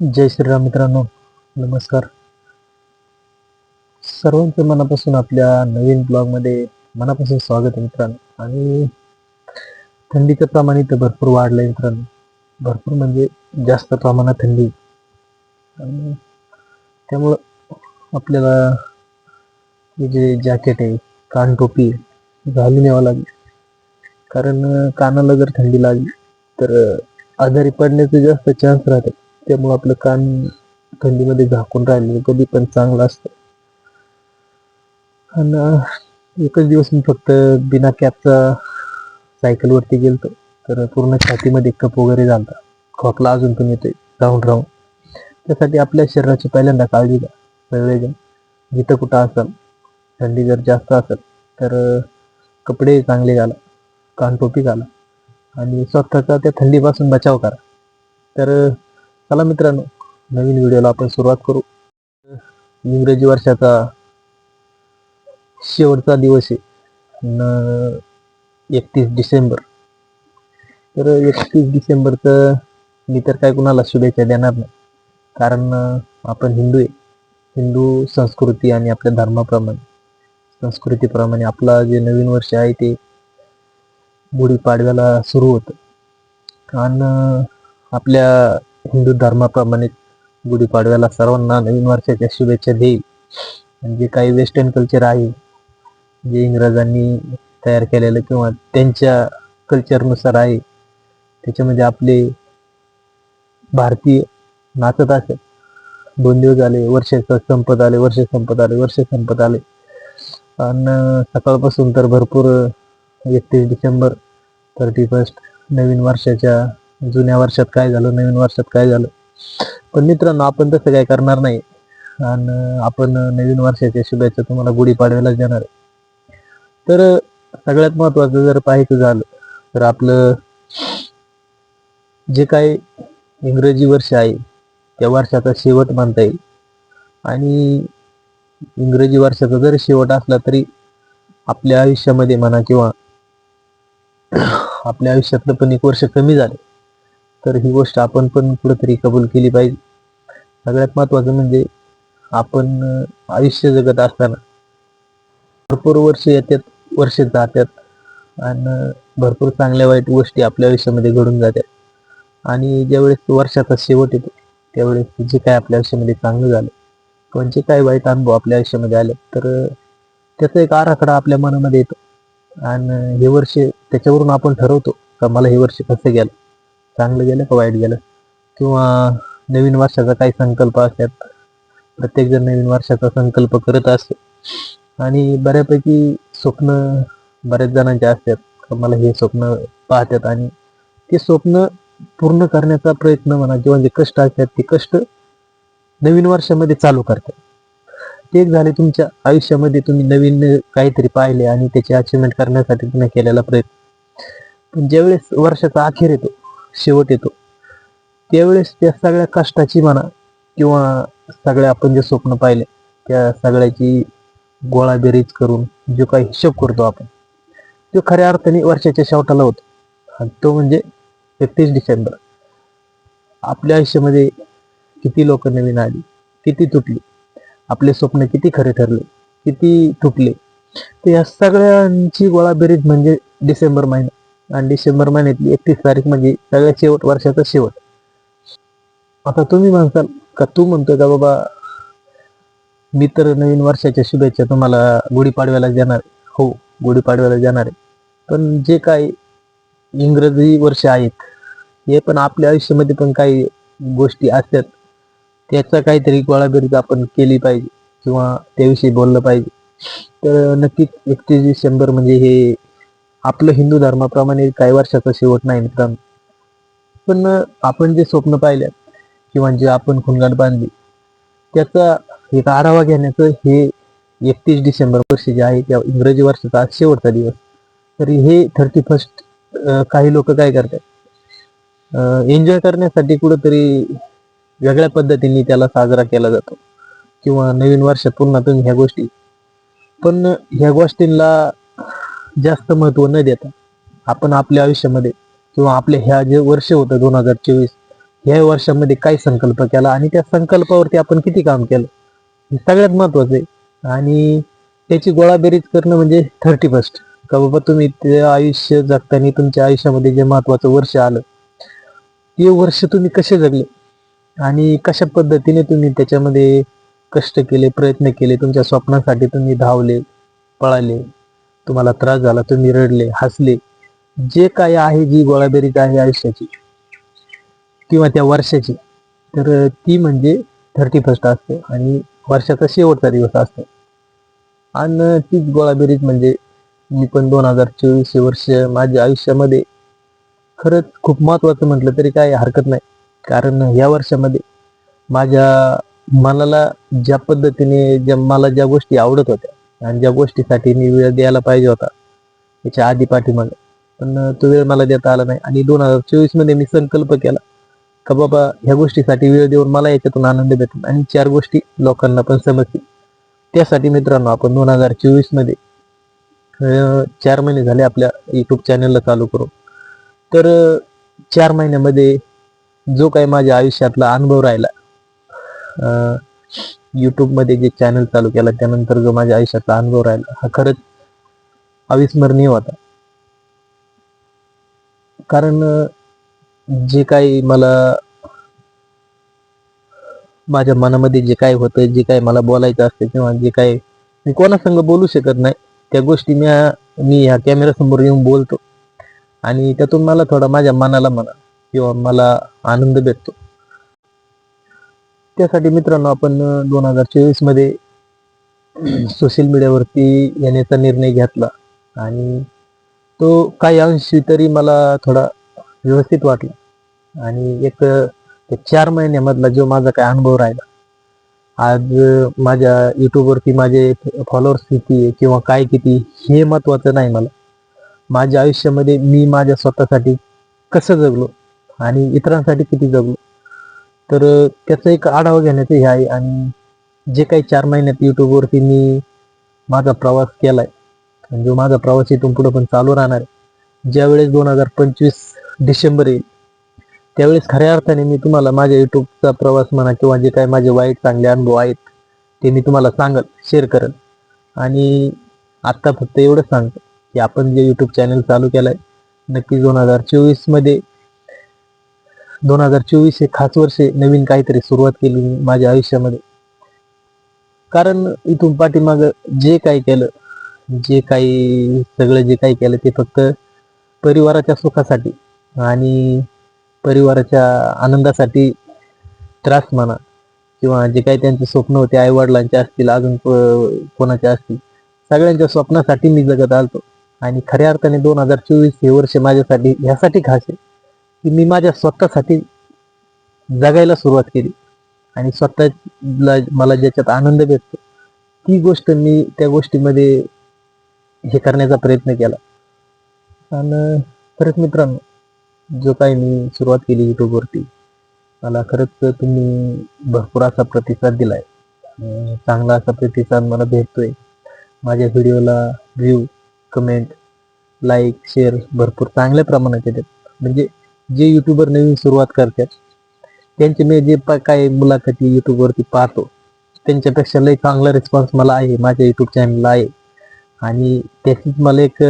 जय श्रीराम मित्रांनो नमस्कार. सर्वांचं मनापासून आपल्या नवीन ब्लॉगमध्ये मनापासून स्वागत आहे मित्रांनो. आणि थंडीचं प्रमाण इथं भरपूर वाढलं आहे मित्रांनो. भरपूर म्हणजे जास्त प्रमाणात थंडी. आणि त्यामुळं आपल्याला हे जे जॅकेट आहे कानटोपी टोपी घालून यावं लागेल. कारण कानाला जर थंडी लागली तर आजारी पडण्याचे जास्त चान्स राहतात. त्यामुळे आपलं कान थंडीमध्ये झाकून राहिलेलं कधी पण चांगलं असतं. आणि एकच दिवस मी फक्त बिना कॅपचा सायकलवरती गेलतो. तर पूर्ण छातीमध्ये कप वगैरे झाला खोकला अजून पण येतोय राहून राहून. त्यासाठी आपल्या शरीराची पहिल्यांदा काळजी घ्या सगळेजण. जिथं कुठं असाल थंडी जर जास्त असेल तर कपडे चांगले घाला कानटोपी घाला. आणि स्वतःचा त्या थंडीपासून बचाव करा. तर चला मित्रांनो नवीन व्हिडिओला आपण सुरुवात करू. इंग्रजी वर्षाचा शेवटचा दिवस आहे. न एकतीस डिसेंबर. तर एकतीस डिसेंबरचं मी तर काय कुणाला शुभेच्छा देणार नाही. कारण आपण हिंदू आहे. हिंदू संस्कृती आणि आपल्या धर्माप्रमाणे. संस्कृतीप्रमाणे आपला जे नवीन वर्ष आहे ते गुढीपाडव्याला सुरू होतं. आणि आपल्या हिंदू धर्माप्रमाणे गुढीपाडव्याला सर्वांना नवीन वर्षाच्या शुभेच्छा देईल. म्हणजे जे काही वेस्टर्न कल्चर आहे जे इंग्रजांनी तयार केलेलं किंवा त्यांच्या कल्चरनुसार आहे. त्याच्यामध्ये आपले भारतीय नाचत असत दोन दिवस आले वर्ष संपत आले वर्ष संपत आले वर्ष संपत आले. आणि सकाळपासून तर भरपूर एकतीस डिसेंबर थर्टी फर्स्ट नवीन वर्षाच्या जुन्या वर्षात काय झालं नवीन वर्षात काय झालं. पण मित्रांनो आपण तसं काय करणार नाही. आणि आपण नवीन वर्षाच्या शुभेच्छा तुम्हाला गुढीपाडव्यालाच देणार आहे. तर सगळ्यात महत्वाचं जर पाहायचं झालं तर आपलं जे काही इंग्रजी वर्ष आहे त्या वर्षाचा शेवट म्हणता येईल. आणि इंग्रजी वर्षाचा जरी शेवट असला तरी आपल्या आयुष्यामध्ये म्हणा किंवा आपल्या आयुष्यातलं पण एक वर्ष कमी झाले. तर ही गोष्ट आपण पण कुठेतरी कबूल केली पाहिजे. सगळ्यात महत्वाचं म्हणजे आपण आयुष्य जगत असताना भरपूर वर्ष येतात वर्ष जातात आणि भरपूर चांगल्या वाईट गोष्टी आपल्या आयुष्यामध्ये घडून जातात. आणि ज्यावेळेस वर्षाचा शेवट येतो त्यावेळेस जे काय आपल्या आयुष्यामध्ये चांगलं झालं पण जे काय वाईट अनुभव आपल्या आयुष्यामध्ये आले तर त्याचा एक आराखडा आपल्या मनामध्ये येतो. आणि हे वर्ष त्याच्यावरून आपण ठरवतो का मला हे वर्ष कसं गेलं? चांगलं गेलं का वाईट गेलं? किंवा नवीन वर्षाचा काही संकल्प असतात प्रत्येक जण नवीन वर्षाचा संकल्प करत असतो. आणि बऱ्यापैकी स्वप्न बऱ्याच जणांचे असतात. मला हे स्वप्न पाहतात आणि ते स्वप्न पूर्ण करण्याचा प्रयत्न म्हणा किंवा जे कष्ट असतात ते कष्ट नवीन वर्षामध्ये चालू करतात. ते एक झाले तुमच्या आयुष्यामध्ये तुम्ही नवीन काहीतरी पाहिले आणि त्याची अचिव्हमेंट करण्यासाठी तुम्ही केलेला प्रयत्न. पण ज्यावेळेस वर्षाचा अखेर येतो शेवट येतो. त्यावेळेस त्या सगळ्या कष्टाची म्हणा किंवा सगळ्या आपण जे स्वप्न पाहिले त्या सगळ्याची गोळा बेरीज करून जो काही हिशोब करतो आपण तो खऱ्या अर्थाने वर्षाच्या शेवटाला होतो. आणि तो म्हणजे एकतीस डिसेंबर. आपल्या आयुष्यामध्ये किती लोक नवीन आली किती तुटली आपले स्वप्न किती खरे ठरले किती तुटले तर या सगळ्यांची गोळा बेरीज म्हणजे डिसेंबर महिना. आणि डिसेंबर महिन्यातली एकतीस तारीख म्हणजे सगळ्यात शेवट वर्षाचा शेवट. आता तुम्ही म्हणसाल का तू म्हणतोय का बाबा मी तर नवीन वर्षाच्या शुभेच्छा तुम्हाला गुढीपाडव्याला जाणार हो गुढीपाडव्याला जाणार आहे. पण जे काही इंग्रजी वर्ष आहेत हे पण आपल्या आयुष्यामध्ये पण काही गोष्टी असतात त्याचा काहीतरी गोळाबेरीज आपण केली पाहिजे किंवा त्याविषयी बोललं पाहिजे. तर नक्कीच एकतीस डिसेंबर म्हणजे हे आपलं हिंदू धर्माप्रमाणे काही वर्षाचा शेवट नाही मित्रांनो. पण आपण जे स्वप्न पाहिल्यात किंवा जे आपण खुणगाट बांधली त्याचा एक आढावा घेण्याचं हे एकतीस डिसेंबर वर्षी जे आहे त्या इंग्रजी वर्षाचा आज शेवटचा दिवस. तरी हे थर्टी फर्स्ट काही लोक काय करतात? एन्जॉय करण्यासाठी कुठंतरी वेगळ्या पद्धतीने त्याला साजरा केला जातो. किंवा नवीन वर्षात पुन्हा तुम्ही ह्या गोष्टी. पण ह्या गोष्टींना जास्त महत्त्व न देता आपण आपल्या आयुष्यामध्ये किंवा आपल्या ह्या जे वर्ष होतं दोन हजार चोवीस ह्या वर्षामध्ये काय संकल्प केला आणि त्या संकल्पावरती आपण किती काम केलं हे सगळ्यात महत्वाचं आहे. आणि त्याची गोळाबेरीज करणं म्हणजे थर्टी फर्स्ट का बाबा तुम्ही ते आयुष्य जगताना तुमच्या आयुष्यामध्ये जे महत्वाचं वर्ष आलं ते वर्ष तुम्ही कसे जगले आणि कशा पद्धतीने तुम्ही त्याच्यामध्ये कष्ट केले प्रयत्न केले तुमच्या स्वप्नासाठी तुम्ही धावले पळाले? तुम्हाला त्रास झाला तुम्ही रडले हसले जे काय आहे जी गोळाबेरीज आहे आयुष्याची किंवा त्या वर्षाची तर ती म्हणजे थर्टी फर्स्ट असते आणि वर्षाचा शेवटचा दिवस असतो. आणि तीच गोळाबेरीज म्हणजे मी पण दोन हजार चोवीस हे वर्ष माझ्या आयुष्यामध्ये खरंच खूप महत्वाचं म्हटलं तरी काय हरकत नाही. कारण या वर्षामध्ये माझ्या मनाला ज्या पद्धतीने ज्या मला ज्या गोष्टी आवडत होत्या आणि ज्या गोष्टीसाठी मी वेळ द्यायला पाहिजे होता त्याच्या आधी पाठीमाग. पण तो वेळ मला देता आला नाही. आणि दोन हजार चोवीसमध्ये मी संकल्प केला का बाबा ह्या गोष्टीसाठी वेळ देऊन मला याच्यातून आनंद भेटेल आणि चार गोष्टी लोकांना पण समजतील. त्यासाठी मित्रांनो आपण दोन हजार चोवीसमध्ये चार महिने झाले आपल्या युट्यूब चॅनलला चालू करू तर चार महिन्यामध्ये जो काही माझ्या आयुष्यातला अनुभव राहिला युट्यूबमध्ये जे चॅनल चालू केला त्यानंतर जो माझ्या आयुष्यातला अनुभव राहिला हा खरंच अविस्मरणीय होता. कारण जे काही मला माझ्या मनामध्ये जे काही होतं जे काही मला बोलायचं असतं किंवा जे काही मी कोणासंग बोलू शकत नाही त्या गोष्टी मी मी ह्या कॅमेरा समोर येऊन बोलतो. आणि त्यातून मला थोडा माझ्या मनाला म्हणा किंवा मला आनंद भेटतो. त्यासाठी मित्रांनो आपण दोन हजार चोवीसमध्ये सोशल मीडियावरती येण्याचा निर्णय घेतला. आणि तो काही अंशी तरी मला थोडा व्यवस्थित वाटला. आणि एक चार महिन्यामधला जो माझा काय अनुभव राहिला आज माझ्या युट्यूबवरती माझे फॉलोअर्स किती आहे किंवा काय किती हे महत्वाचं नाही मला. माझ्या आयुष्यामध्ये मी माझ्या स्वतःसाठी कसं जगलो आणि इतरांसाठी किती जगलो तर त्याचा एक आढावा घेण्याचं हे आहे आणि जे काही चार महिन्यात युट्यूबवरती मी माझा प्रवास केलाय. आणि जो माझा प्रवास इथून पुढे पण चालू राहणार आहे. ज्यावेळेस दोन हजार पंचवीस डिसेंबर येईल त्यावेळेस खऱ्या अर्थाने मी तुम्हाला माझ्या युट्यूबचा प्रवास म्हणा किंवा जे काही माझे वाईट चांगले अनुभव आहेत ते मी तुम्हाला सांगल शेअर करेन आणि आत्ता फक्त एवढंच सांगतो की आपण जे यूट्यूब चॅनल चालू केलंय नक्की दोन हजार चोवीसमध्ये दोन हजार चोवीस हे खास वर्षे नवीन काहीतरी सुरुवात केली मी माझ्या आयुष्यामध्ये. कारण इथून पाठीमाग जे काही केलं जे काही सगळं जे काही केलं ते फक्त परिवाराच्या सुखासाठी आणि परिवाराच्या आनंदासाठी त्रास म्हणा किंवा जे काही त्यांचे स्वप्न होते आई वडिलांचे असतील अजून कोणाचे असतील सगळ्यांच्या स्वप्नासाठी मी जगत आलतो. आणि खऱ्या अर्थाने दोन हजार चोवीस हे वर्ष माझ्यासाठी ह्यासाठी खास आहे. की मी माझ्या स्वतःसाठी जगायला सुरुवात केली. आणि स्वतःला मला ज्याच्यात आनंद भेटतो ती गोष्ट मी त्या गोष्टीमध्ये हे करण्याचा प्रयत्न केला. आणि खरंच मित्रांनो जो काही मी सुरुवात केली युट्यूबवरती मला खरंच तुम्ही भरपूर असा प्रतिसाद दिलाय. चांगला असा प्रतिसाद मला भेटतोय. माझ्या व्हिडिओला व्ह्यू कमेंट लाईक शेअर भरपूर चांगल्या प्रमाणात येतात. म्हणजे जे युट्यूबर नवीन सुरुवात करतात त्यांचे मी जे प- काही मुलाखती युट्यूबवरती पाहतो त्यांच्यापेक्षा लई चांगला रिस्पॉन्स मला आहे माझ्या युट्यूब चॅनलला आहे. आणि त्याचीच मला एक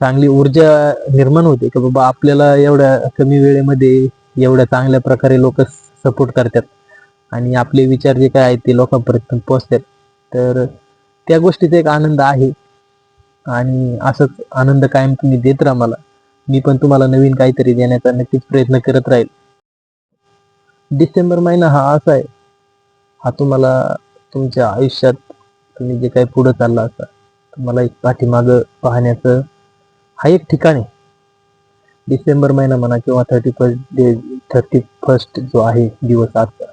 चांगली ऊर्जा निर्माण होते की बाबा आपल्याला एवढ्या कमी वेळेमध्ये एवढ्या चांगल्या प्रकारे लोक सपोर्ट करतात. आणि आपले विचार जे काय आहेत ते लोकांपर्यंत पोहोचतात. तर त्या गोष्टीचा एक आनंद आहे. आणि असंच आनंद कायम तुम्ही देत राहा मला. मी पण तुम्हाला नवीन काहीतरी देण्याचा नक्कीच प्रयत्न करत राहील. डिसेंबर महिना हा असा आहे. हा तुम्हाला तुमच्या आयुष्यात तुम्ही जे काही पुढं चालला असा तुम्हाला एक पाठीमाग पाहण्याचं हा एक ठिकाण आहे. डिसेंबर महिना म्हणा किंवा thirty first day thirty first जो आहे दिवस आजचा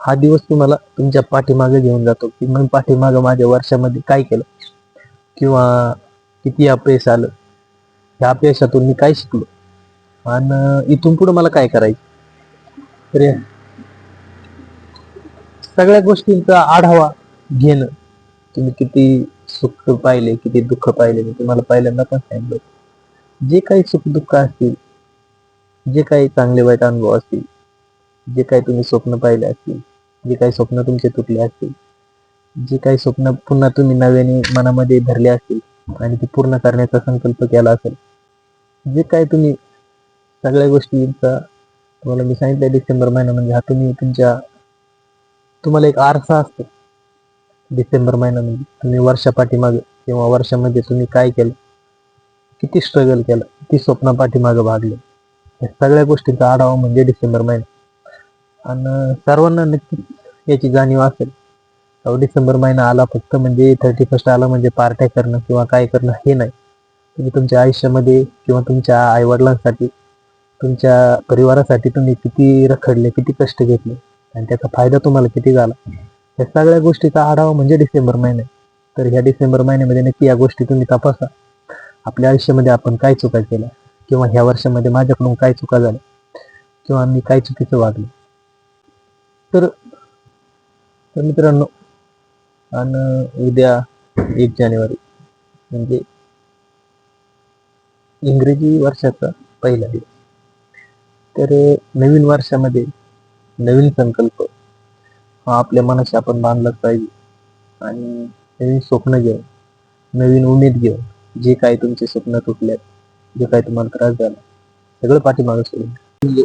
हा दिवस तुम्हाला तुमच्या पाठीमागे घेऊन जातो की मग पाठीमागं माझ्या वर्षामध्ये काय केलं? किंवा किती अपयश आलं? ह्या अपयशातून मी काय शिकलो? आणि इथून पुढे मला काय करायचं? तर सगळ्या गोष्टींचा आढावा घेणं. तुम्ही किती सुख पाहिले किती दुःख पाहिले मी तुम्हाला पहिल्यांदा पण सांगितलं. जे काही सुख दुःख असतील जे काही चांगले वाईट अनुभव असतील जे काही तुम्ही स्वप्न पाहिले असतील जे काही स्वप्न तुमचे तुटले असतील जे काही स्वप्न पुन्हा तुम्ही नव्याने मनामध्ये धरले असतील आणि ते पूर्ण करण्याचा संकल्प केला असेल जे काय तुम्ही सगळ्या गोष्टींचा तुम्हाला मी सांगितलं डिसेंबर महिना म्हणजे हा तुम्ही तुमच्या तुम्हाला एक आरसा असतो. डिसेंबर महिना म्हणजे तुम्ही वर्षापाठीमागे किंवा वर्षामध्ये तुम्ही काय केलं किती स्ट्रगल केलं किती स्वप्न पाठीमागे भागले या सगळ्या गोष्टींचा आढावा म्हणजे डिसेंबर महिना. आणि सर्वांना नक्कीच याची जाणीव असेल डिसेंबर महिना आला फक्त म्हणजे थर्टी फर्स्ट आला म्हणजे पार्ट्या करणं किंवा काय करणं हे नाही. तुम्ही तुमच्या आयुष्यामध्ये किंवा तुमच्या आईवडिलांसाठी तुमच्या परिवारासाठी तुम्ही किती रखडले किती कष्ट घेतले आणि त्याचा फायदा तुम्हाला किती झाला? या सगळ्या गोष्टीचा आढावा म्हणजे डिसेंबर महिना. तर ह्या डिसेंबर महिन्यामध्ये नक्की या गोष्टी तुम्ही तपासा. आपल्या आयुष्यामध्ये आपण काय चुका केल्या किंवा ह्या वर्षामध्ये माझ्याकडून काय चुका झाल्या किंवा मी काय चुकीचं वागलो. तर मित्रांनो आणि उद्या एक जानेवारी म्हणजे इंग्रजी वर्षाचा पहिला दिवस. तर नवीन वर्षामध्ये नवीन संकल्प हा आपल्या मनाशी आपण बांधलाच पाहिजे. आणि नवीन स्वप्न घेऊन नवीन उमेद घेऊन जे काही तुमचे स्वप्न तुटले जे काही तुम्हाला त्रास झाला सगळं पाठीमागं सोडून म्हणजे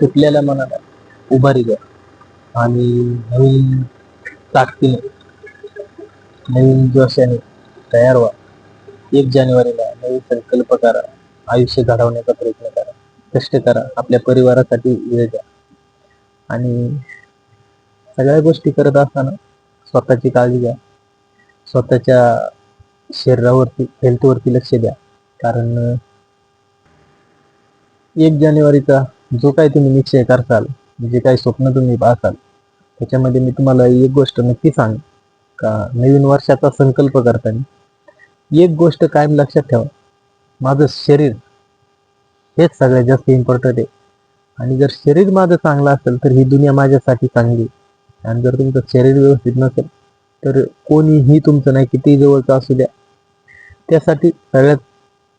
तुटलेल्या मनाला उभारी द्या. आणि नवीन ताकदीने नवीन जोशाने तयार व्हा. एक जानेवारीला नवीन संकल्प करा. आयुष्य घडवण्याचा प्रयत्न करा. कष्ट करा. आपल्या परिवारासाठी वेळ द्या. आणि सगळ्या गोष्टी करत असताना स्वतःची काळजी घ्या. स्वतःच्या शरीरावरती हेल्थवरती लक्ष द्या. कारण एक जानेवारीचा जो काय तुम्ही निश्चय करसाल जे काही स्वप्न तुम्ही पाहसाल त्याच्यामध्ये मी तुम्हाला एक गोष्ट नक्की सांग का नवीन वर्षाचा संकल्प करताना एक गोष्ट कायम लक्षात ठेवा. माझं शरीर हेच सगळ्यात जास्त इम्पॉर्टंट आहे. आणि जर शरीर माझं चांगलं असेल तर ही दुनिया माझ्यासाठी चांगली आहे. आणि जर तुमचं शरीर व्यवस्थित नसेल तर कोणीही तुमचं नाही किती जवळचं असू द्या. त्यासाठी सगळ्यात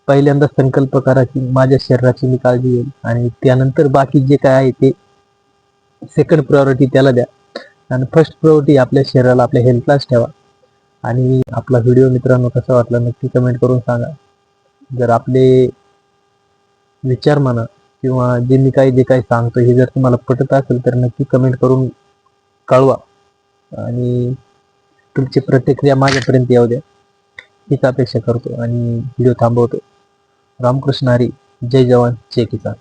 पहिल्यांदा संकल्प करा की माझ्या शरीराची मी काळजी घेईल आणि त्यानंतर बाकी जे काय आहे ते सेकंड प्रायोरिटी त्याला द्या. आणि फर्स्ट प्रायोरिटी आपल्या शरीराला आपल्या हेल्थलाच ठेवा. आणि आपला व्हिडिओ मित्रांनो कसा वाटला नक्की कमेंट करून सांगा. जर आपले विचार म्हणा किंवा जे मी काही जे काही सांगतो हे जर तुम्हाला पटत असेल तर नक्की कमेंट करून कळवा. आणि तुमची प्रतिक्रिया माझ्यापर्यंत येऊ द्या. हीच अपेक्षा करतो आणि व्हिडिओ थांबवतो. रामकृष्ण हरी जय जवान जय किसान.